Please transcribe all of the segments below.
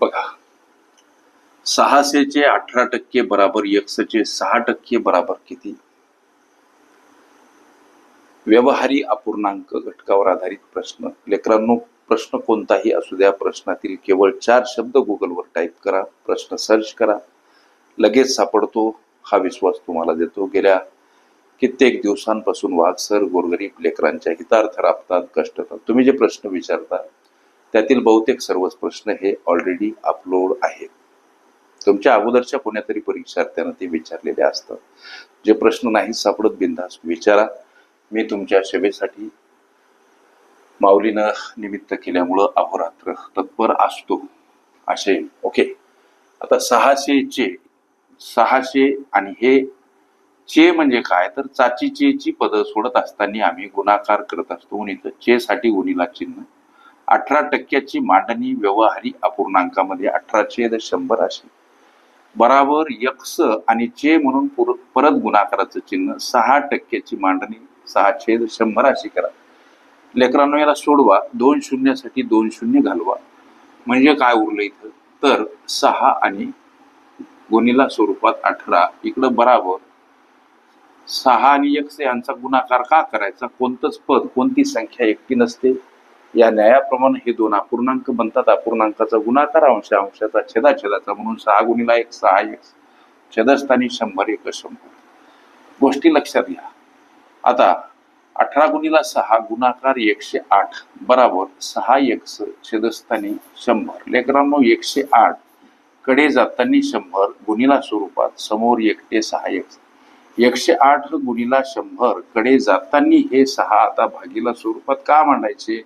बघा. सहाशेचे अठरा टक्के बराबर एकशेचे सहा टक्के बराबर किती? व्यवहारी अपूर्णांक घटकावर आधारित प्रश्न. लेकरांनो प्रश्न कोणताही असू द्या. प्रश्नातील केवळ चार शब्द गुगलवर टाईप करा. प्रश्न सर्च करा. लगेच सापडतो. हा विश्वास तुम्हाला देतो. गेल्या कित्येक दिवसांपासून वाघ सर गोरगरीब लेकरांच्या हितार्थ राबतात कष्ट तुम्ही जे प्रश्न विचारता त्यातील बहुतेक सर्वच प्रश्न हे ऑलरेडी अपलोड आहेत. तुमच्या अगोदरच्या कोण्यातरी परीक्षार्थ्यांना ते विचारलेले असतात. जे प्रश्न नाही सापडत बिंदास विचारा. मी तुमच्या सेवेसाठी माऊलीनं निमित्त केल्यामुळं अहोरात्र तत्पर असतो. असे ओके. आता सहाशे चे सहाशे आणि हे चे म्हणजे काय? तर चाचीचेची पद सोडत असताना आम्ही गुणाकार करत असतो. उणीचं चे साठी उणीला चिन्ह. अठरा टक्क्याची मांडणी व्यवहारी अपूर्णांकामध्ये अठरा छेद शंभर अशी बराबर यक्स आणि चे म्हणून पुर- परत गुणाकाराचं चिन्ह सहा टक्क्याची मांडणी सहा छेद शंभर अशी करा. लेकरांनो याला सोडवा. दोन शून्यासाठी दोन शून्य घालवा. म्हणजे काय उरलं इथं? तर सहा आणि गुणीला स्वरूपात अठरा. इकडं बराबर. सहा आणि यक्ष यांचा गुणाकार का करायचा? कोणतंच पद कोणती संख्या एकटी नसते. या न्यायाप्रमाणे हे दोन अपूर्णांक बनतात. अपूर्णांकाचा गुणाकार अंश अंशाचा छेदा छेदाचा म्हणून सहा गुणीला एक सहा एक छेदस्थानी शंभर एक शंभर. गोष्टी लक्षात घ्या. आता अठरा गुणीला सहा गुणाकार एकशे आठ बराबर सहा एक छेदस्थानी शंभर. लेकरांनो एकशे आठकडे जातानी शंभर गुणीला स्वरूपात समोर एकटे सहा एक. एकशे आठ गुणीला शंभरकडे जातानी हे सहा आता भागीला स्वरूपात का मांडायचे?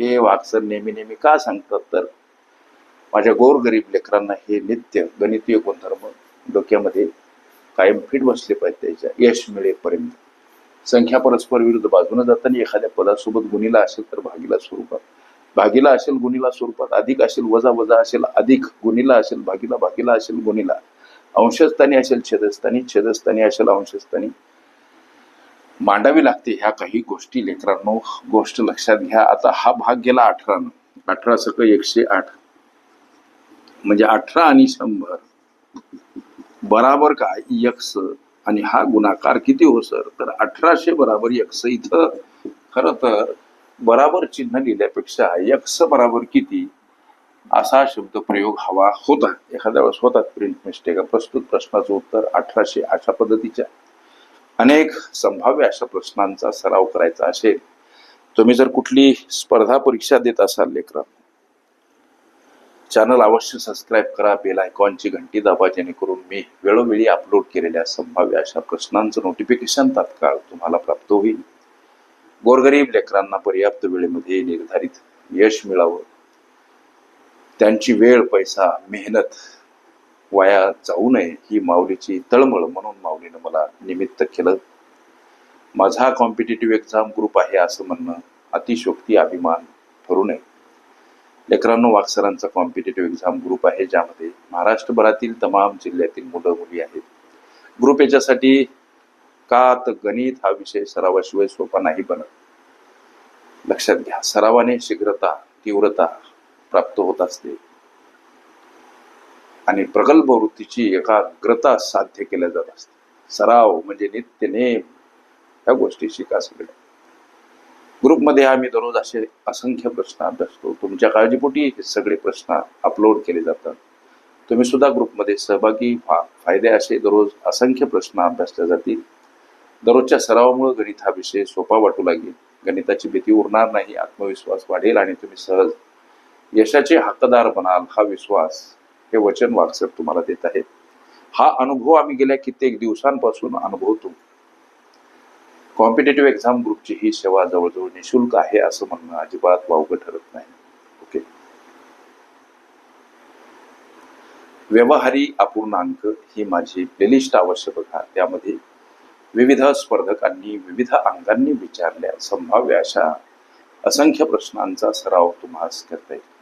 हे वागसर नेहमी नेहमी का सांगतात तर? माझ्या गोरगरीब लेकरांना हे नित्य गणितीय गुणधर्म डोक्यामध्ये कायम फिट बसले पाहिजे त्याच्या. यश मिळेपर्यंत. संख्या परस्पर विरुद्ध बाजूने जाताना एखाद्या पदासोबत गुणीला असेल तर भागीला स्वरूपात. भागीला असेल गुणीला स्वरूपात. अधिक असेल वजा वजा असेल अधिक गुणीला असेल भागीला भागीला असेल गुणीला. अंशस्थानी असेल छेदस्थानी छेदस्थानी असेल अंशस्थानी. मांडावी लागते ह्या काही गोष्टी. लेकरांनो गोष्ट लक्षात घ्या. आता हा भाग गेला अठरा अठरा सक एकशे आठ. म्हणजे अठरा आणि शंभर. बराबर काय? यक्ष आणि हा गुणाकार किती हो सर? तर अठराशे बराबर यक्ष इथं खर तर बराबर चिन्ह लिहिल्यापेक्षा यक्ष बराबर किती? असा शब्द प्रयोग हवा होता. एखाद्या वेळेस होतात प्रिंट मिस्टेक प्रस्तुत प्रश्नाचं उत्तर अठराशे अशा पद्धतीच्या. अनेक संभाव्य अशा प्रश्नांचा सराव करायचा असेल तुम्ही जर कुठली स्पर्धा परीक्षा देत असाल लेकरा चॅनल अवश्य सबस्क्राईब करा बेल आयकॉनची घंटी दाबा जेणेकरून मी वेळोवेळी अपलोड केलेल्या संभाव्य अशा प्रश्नांचं नोटिफिकेशन तात्काळ तुम्हाला प्राप्त होईल. गोरगरीब लेकरांना पर्याप्त वेळेमध्ये निर्धारित यश मिळावं. त्यांची वेळ पैसा मेहनत वाया जाऊ नये ही माऊलीची तळमळ म्हणून माऊलीनं मला निमित्त केलं. माझा कॉम्पिटेटिव्ह एक्झाम ग्रुप आहे असं म्हणणं अतिशोक्ती अभिमान ठरू नये. लेकरांनो वाक्सरांचा कॉम्पिटेटिव्ह एक्झाम ग्रुप आहे ज्यामध्ये महाराष्ट्रभरातील तमाम जिल्ह्यातील मुलं मुली आहेत. ग्रुप याच्यासाठी का तर गणित हा विषय सरावाशिवाय सोपा नाही बनत. लक्षात घ्या सरावाने शीघ्रता तीव्रता प्राप्त होत असते. आणि प्रगल्भ वृत्तीची एकाग्रता साध्य केल्या जात असते. सराव म्हणजे नित्य नेम ह्या गोष्टी शिका सगळ्या. ग्रुपमध्ये आम्ही दररोज असे असंख्य प्रश्न अभ्यासतो तुमच्या काळजीपोटी हे सगळे प्रश्न अपलोड केले जातात. तुम्ही सुद्धा ग्रुपमध्ये सहभागी व्हा. फायदे असे दररोज असंख्य प्रश्न अभ्यासले जातील. दररोजच्या सरावामुळे गणित हा विषय सोपा वाटू लागेल. गणिताची भीती उरणार नाही. आत्मविश्वास वाढेल आणि तुम्ही सहज यशाचे हक्कदार बनाल. हा विश्वास हे वचन वाटसर तुम्हाला देत आहेत. हा अनुभव आम्ही गेल्या कित्येक दिवसांपासून अनुभवतो. कॉम्पिटेटिव्ह एक्झाम ग्रुपची ही सेवा जवळजवळ निशुल्क आहे असं म्हणणं अजिबात वावगं ठरत नाही. ओके व्यवहारी अपूर्णांक ही माझी प्लेलिस्ट अवश्य बघा. त्यामध्ये विविध स्पर्धकांनी विविध अंगांनी विचारल्या संभाव्य अशा असंख्य प्रश्नांचा सराव तुम्हाला करता येईल.